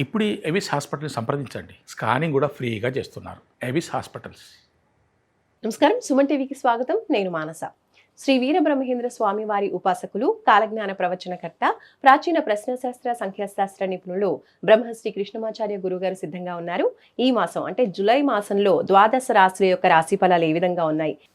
ఇప్పుడు ఎవిస్ హాస్పిటల్ని సంప్రదించండి. స్కానింగ్ కూడా ఫ్రీగా చేస్తున్నారు. ఎవిస్ హాస్పిటల్స్. నమస్కారం. సుమన్ టీవీకి స్వాగతం. నేను మానస. శ్రీ వీరబ్రహ్మేంద్ర స్వామి వారి ఉపాసకులు కాలజ్ఞాన ప్రవచనకర్త ప్రాచీన ప్రశ్నశాస్త్ర సంఖ్యాశాస్త్ర నిపుణులు బ్రహ్మశ్రీ కృష్ణమాచార్య గురుగారు సిద్ధంగా ఉన్నారు. ఈ మాసం అంటే జులై మాసంలో ద్వాదశ రాశుల యొక్క రాశి ఫలాలు ఏ విధంగా ఉన్నాయి?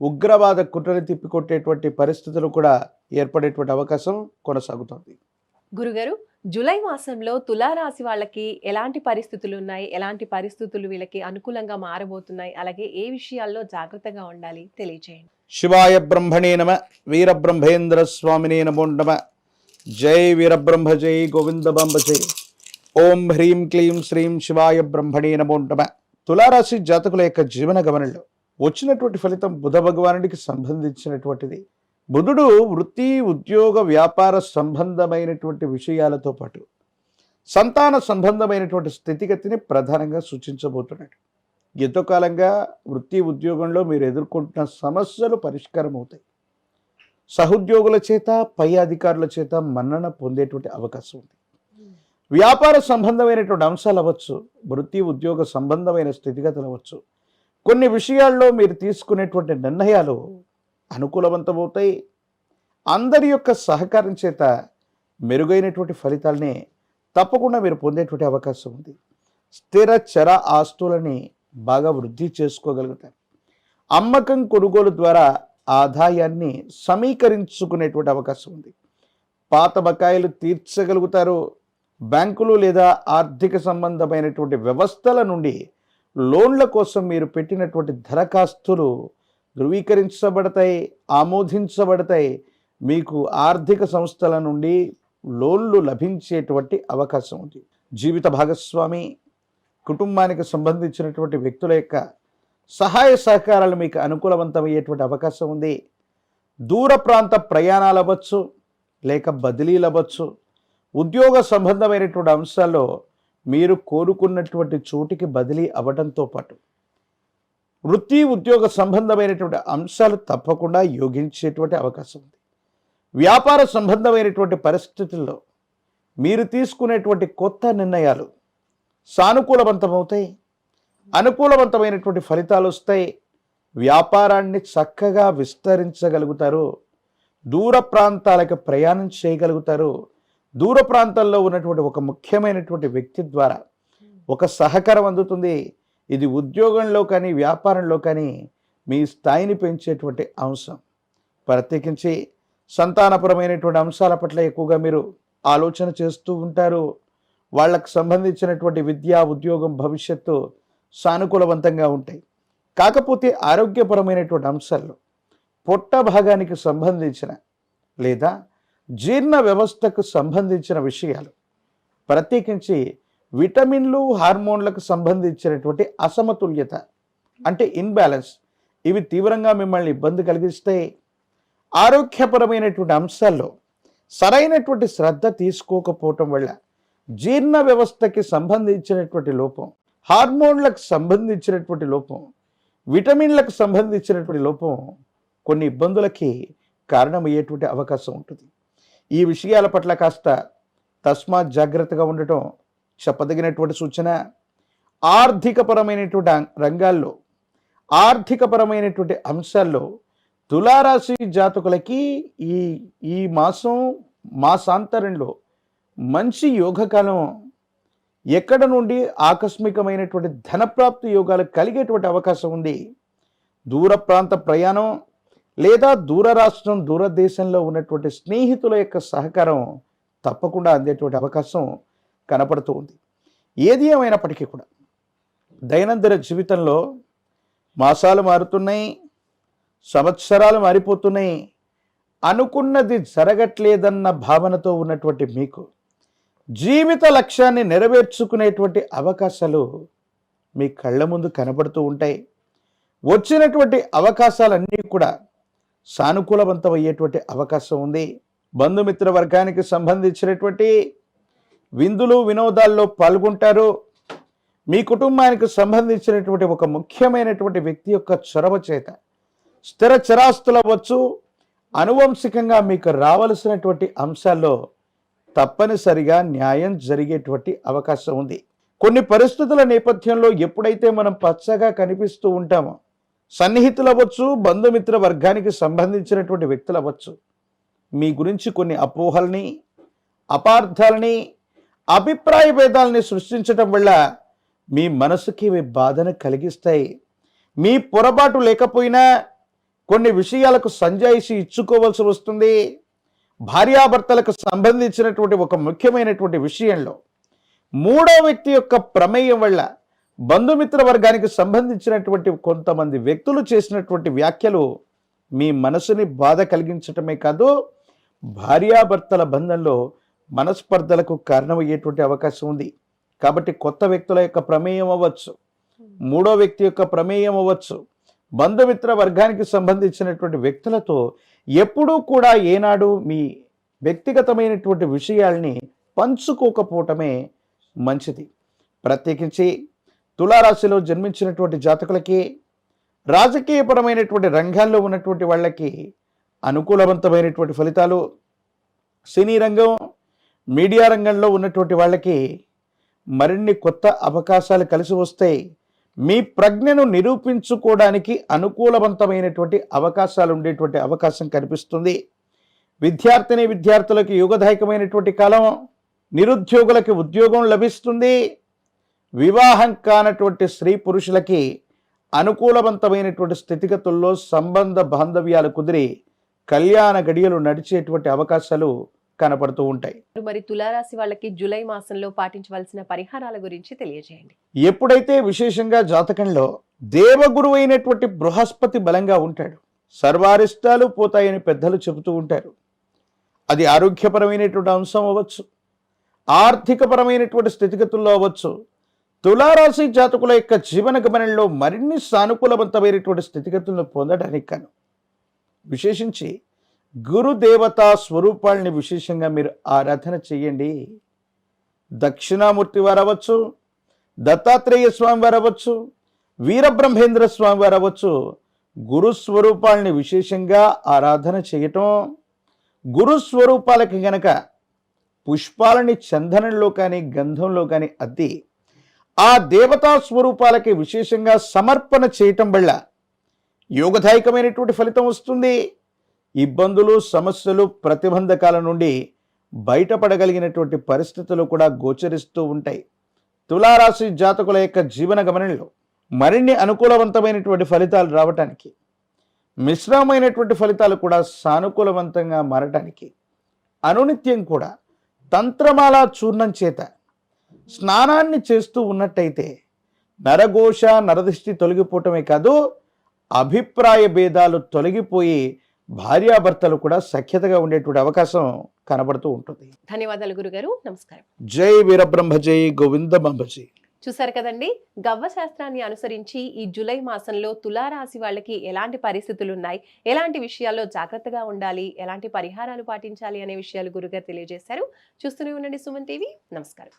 ఉగ్రవాద కుట్రని తిప్పికొట్టేటువంటి పరిస్థితులు కూడా ఏర్పడేటువంటి అవకాశం కొనసాగుతుంది. గురుగారు జూలై మాసంలో తులారాశి వాళ్ళకి ఎలాంటి పరిస్థితులు ఉన్నాయి? ఎలాంటి పరిస్థితులు వీళ్ళకి అనుకూలంగా మారబోతున్నాయి? అలాగే ఏ విషయాల్లో జాగ్రత్తగా ఉండాలి తెలియచేయండి. శివాయ బ్రహ్మణే నమ వీరబ్రహ్మేంద్ర స్వామినే నమో నమ. జై వీరబ్రహ్మ జై గోవిందబాంబ జై. ఓం హ్రీం క్లీం శ్రీం శివాయ బ్రహ్మణే నమో నమ. తులారాశి జాతకుల యొక్క జీవన గమనంలో వచ్చినటువంటి ఫలితం బుధ భగవానుడికి సంబంధించినటువంటిది. బుధుడు వృత్తి ఉద్యోగ వ్యాపార సంబంధమైనటువంటి విషయాలతో పాటు సంతాన సంబంధమైనటువంటి స్థితిగతిని ప్రధానంగా సూచించబోతున్నాడు. ఎంతో కాలంగా వృత్తి ఉద్యోగంలో మీరు ఎదుర్కొంటున్న సమస్యలు పరిష్కారం అవుతాయి సహోద్యోగుల చేత పై అధికారుల చేత మన్నన పొందేటువంటి అవకాశం ఉంది. వ్యాపార సంబంధమైనటువంటి అంశాలు అవ్వచ్చు వృత్తి ఉద్యోగ సంబంధమైన స్థితిగతులు అవ్వచ్చు కొన్ని విషయాల్లో మీరు తీసుకునేటువంటి నిర్ణయాలు అనుకూలవంతమవుతాయి. అందరి యొక్క సహకారం చేత మెరుగైనటువంటి ఫలితాలని తప్పకుండా మీరు పొందేటువంటి అవకాశం ఉంది. స్థిర చర ఆస్తులని బాగా వృద్ధి చేసుకోగలుగుతారు. అమ్మకం కొనుగోలు ద్వారా ఆదాయాన్ని సమీకరించుకునేటువంటి అవకాశం ఉంది. పాత బకాయిలు తీర్చగలుగుతారు. బ్యాంకులు లేదా ఆర్థిక సంబంధమైనటువంటి వ్యవస్థల నుండి లోన్ల కోసం మీరు పెట్టినటువంటి దరఖాస్తులు ధృవీకరించబడతాయి ఆమోదించబడతాయి. మీకు ఆర్థిక సంస్థల నుండి లోన్లు లభించేటువంటి అవకాశం ఉంది. జీవిత భాగస్వామి కుటుంబానికి సంబంధించినటువంటి వ్యక్తుల యొక్క సహాయ సహకారాలు మీకు అనుకూలవంతమయ్యేటువంటి అవకాశం ఉంది. దూర ప్రాంత ప్రయాణాలు అవ్వచ్చు లేక బదిలీలు అవ్వచ్చు. ఉద్యోగ సంబంధమైనటువంటి అంశాల్లో మీరు కోరుకున్నటువంటి చోటికి బదిలీ అవ్వడంతో పాటు వృత్తి ఉద్యోగ సంబంధమైనటువంటి అంశాలు తప్పకుండా యోగించేటువంటి అవకాశం ఉంది. వ్యాపార సంబంధమైనటువంటి పరిస్థితుల్లో మీరు తీసుకునేటువంటి కొత్త నిర్ణయాలు సానుకూలవంతమవుతాయి. అనుకూలవంతమైనటువంటి ఫలితాలు వస్తాయి. వ్యాపారాన్ని చక్కగా విస్తరించగలుగుతారు. దూర ప్రాంతాలకు ప్రయాణం చేయగలుగుతారు. దూర ప్రాంతాల్లో ఉన్నటువంటి ఒక ముఖ్యమైనటువంటి వ్యక్తి ద్వారా ఒక సహకారం అందుతుంది. ఇది ఉద్యోగంలో కానీ వ్యాపారంలో కానీ మీ స్థాయిని పెంచేటువంటి అంశం. ప్రత్యేకించి సంతానపరమైనటువంటి అంశాల పట్ల ఎక్కువగా మీరు ఆలోచన చేస్తూ ఉంటారు. వాళ్ళకు సంబంధించినటువంటి విద్య ఉద్యోగం భవిష్యత్తు సానుకూలవంతంగా ఉంటాయి. కాకపోతే ఆరోగ్యపరమైనటువంటి అంశాల్లో పొట్ట భాగానికి సంబంధించిన లేదా జీర్ణ వ్యవస్థకు సంబంధించిన విషయాలు ప్రత్యేకించి విటమిన్లు హార్మోన్లకు సంబంధించినటువంటి అసమతుల్యత అంటే ఇన్బ్యాలెన్స్ ఇవి తీవ్రంగా మిమ్మల్ని ఇబ్బంది కలిగిస్తే ఆరోగ్యపరమైనటువంటి అంశాల్లో సరైనటువంటి శ్రద్ధ తీసుకోకపోవటం వల్ల జీర్ణ వ్యవస్థకి సంబంధించినటువంటి లోపం హార్మోన్లకు సంబంధించినటువంటి లోపం విటమిన్లకు సంబంధించినటువంటి లోపం కొన్ని ఇబ్బందులకి కారణమయ్యేటువంటి అవకాశం ఉంటుంది. ఈ విషయాల పట్ల కాస్త తస్మాత్ జాగ్రత్తగా ఉండటం చెప్పదగినటువంటి సూచన. ఆర్థికపరమైనటువంటి రంగాల్లో ఆర్థికపరమైనటువంటి అంశాల్లో తులారాశి జాతకులకి ఈ ఈ మాసం మాసాంతరంలో మంచి యోగకాలం ఎక్కడ నుండి ఆకస్మికమైనటువంటి ధనప్రాప్తి యోగాలు కలిగేటువంటి అవకాశం ఉంది. దూర ప్రాంత ప్రయాణం లేదా దూర రాష్ట్రం దూరదేశంలో ఉన్నటువంటి స్నేహితుల యొక్క సహకారం తప్పకుండా అందేటువంటి అవకాశం కనపడుతూ ఉంది. ఏది ఏమైనప్పటికీ కూడా దైనందిన జీవితంలో మాసాలు మారుతున్నాయి సంవత్సరాలు మారిపోతున్నాయి అనుకున్నది జరగట్లేదన్న భావనతో ఉన్నటువంటి మీకు జీవిత లక్ష్యాన్ని నెరవేర్చుకునేటువంటి అవకాశాలు మీ కళ్ళ ముందు కనబడుతూ ఉంటాయి. వచ్చినటువంటి అవకాశాలన్నీ కూడా సానుకూలవంతమయ్యేటువంటి అవకాశం ఉంది. బంధుమిత్ర వర్గానికి సంబంధించినటువంటి విందులు వినోదాల్లో పాల్గొంటారు. మీ కుటుంబానికి సంబంధించినటువంటి ఒక ముఖ్యమైనటువంటి వ్యక్తి యొక్క చొరవ చేత స్థిర చిరాస్తులు అవ్వచ్చు. అనువంశికంగా మీకు రావలసినటువంటి అంశాల్లో తప్పనిసరిగా న్యాయం జరిగేటువంటి అవకాశం ఉంది. కొన్ని పరిస్థితుల నేపథ్యంలో ఎప్పుడైతే మనం పచ్చగా కనిపిస్తూ ఉంటామో సన్నిహితులు అవ్వచ్చు బంధుమిత్ర వర్గానికి సంబంధించినటువంటి వ్యక్తులు అవ్వచ్చు మీ గురించి కొన్ని అపోహల్ని అపార్థాలని అభిప్రాయ భేదాలని సృష్టించటం వల్ల మీ మనసుకి మీ బాధను కలిగిస్తాయి. మీ పొరపాటు లేకపోయినా కొన్ని విషయాలకు సంజాయిషి ఇచ్చుకోవాల్సి వస్తుంది. భార్యాభర్తలకు సంబంధించినటువంటి ఒక ముఖ్యమైనటువంటి విషయంలో మూడో వ్యక్తి యొక్క ప్రమేయం వల్ల బంధుమిత్ర వర్గానికి సంబంధించినటువంటి కొంతమంది వ్యక్తులు చేసినటువంటి వ్యాఖ్యలు మీ మనసుని బాధ కలిగించటమే కాదు భార్యాభర్తల బంధంలో మనస్పర్ధలకు కారణమయ్యేటువంటి అవకాశం ఉంది. కాబట్టి కొత్త వ్యక్తుల యొక్క ప్రమేయం అవ్వచ్చు మూడో వ్యక్తి యొక్క ప్రమేయం అవ్వచ్చు. బంధుమిత్ర వర్గానికి సంబంధించినటువంటి వ్యక్తులతో ఎప్పుడూ కూడా ఏనాడు మీ వ్యక్తిగతమైనటువంటి విషయాల్ని పంచుకోకపోవటమే మంచిది. ప్రత్యేకించి తులారాశిలో జన్మించినటువంటి జాతకులకి రాజకీయపరమైనటువంటి రంగాల్లో ఉన్నటువంటి వాళ్ళకి అనుకూలవంతమైనటువంటి ఫలితాలు సినీ రంగం మీడియా రంగంలో ఉన్నటువంటి వాళ్ళకి మరిన్ని కొత్త అవకాశాలు కలిసి వస్తాయి మీ ప్రజ్ఞను నిరూపించుకోవడానికి అనుకూలవంతమైనటువంటి అవకాశాలు ఉండేటువంటి అవకాశం కనిపిస్తుంది. విద్యార్థిని విద్యార్థులకు యుగదాయకమైనటువంటి కాలం నిరుద్యోగులకి ఉద్యోగం లభిస్తుంది. వివాహం కానటువంటి స్త్రీ పురుషులకి అనుకూలవంతమైనటువంటి స్థితిగతుల్లో సంబంధ బాంధవ్యాలు కుదిరి కళ్యాణ గడియలు నడిచేటువంటి అవకాశాలు కనపడుతూ ఉంటాయి. మరి తులారాశి వాళ్ళకి జూలై మాసంలో పాటించవలసిన పరిహారాల గురించి తెలియజేయండి. ఎప్పుడైతే విశేషంగా జాతకంలో దేవగురువు అయినటువంటి బృహస్పతి బలంగా ఉంటాడు సర్వారిష్టాలు పోతాయని పెద్దలు చెబుతూ ఉంటారు. అది ఆరోగ్యపరమైనటువంటి అంశం అవ్వచ్చు ఆర్థికపరమైనటువంటి స్థితిగతుల్లో అవ్వచ్చు తులారాశి జాతకుల యొక్క జీవన గమనంలో మరిన్ని సానుకూలవంతమైనటువంటి స్థితిగతులను పొందడానికి కాను విశేషించి గురుదేవతా స్వరూపాల్ని విశేషంగా మీరు ఆరాధన చేయండి. దక్షిణామూర్తి వారు అవ్వచ్చు దత్తాత్రేయ స్వామి వారు అవ్వచ్చు వీరబ్రహ్మేంద్ర స్వామి వారు అవ్వచ్చు గురు విశేషంగా ఆరాధన చేయటం గురు స్వరూపాలకి గనక పుష్పాలని చందనంలో కానీ గంధంలో కానీ అద్ది ఆ దేవతా స్వరూపాలకి విశేషంగా సమర్పణ చేయటం వల్ల యోగదాయకమైనటువంటి ఫలితం వస్తుంది. ఇబ్బందులు సమస్యలు ప్రతిబంధకాల నుండి బయటపడగలిగినటువంటి పరిస్థితులు కూడా గోచరిస్తూ ఉంటాయి. తులారాశి జాతకుల యొక్క జీవన గమనంలో మరిన్ని అనుకూలవంతమైనటువంటి ఫలితాలు రావటానికి మిశ్రమమైనటువంటి ఫలితాలు కూడా సానుకూలవంతంగా మారటానికి అనునిత్యం కూడా తంత్రమాల చూర్ణం చేత స్నానాన్ని చేస్తూ ఉన్నట్టయితే నరఘోష నరదృష్టి తొలగిపోవటమే కాదు అభిప్రాయ భేదాలు తొలగిపోయి భార్యాభర్తలు కూడా సఖ్యతగా ఉండేటువంటి అవకాశం కనబడుతూ ఉంటుంది. ధన్యవాదాలు గురుగారు. నమస్కారం. జై వీరబ్రహ్మ జై గోవిందబ్రహ్మ జై చూసారు కదండి గవ్వ శాస్త్రాన్ని అనుసరించి ఈ జూలై మాసంలో తులారాశి వాళ్ళకి ఎలాంటి పరిస్థితులు ఉన్నాయి ఎలాంటి విషయాల్లో జాగ్రత్తగా ఉండాలి ఎలాంటి పరిహారాలు పాటించాలి అనే విషయాలు గురుగారు తెలియజేశారు. చూస్తూనే ఉండండి సుమన్ టీవీ. నమస్కారం.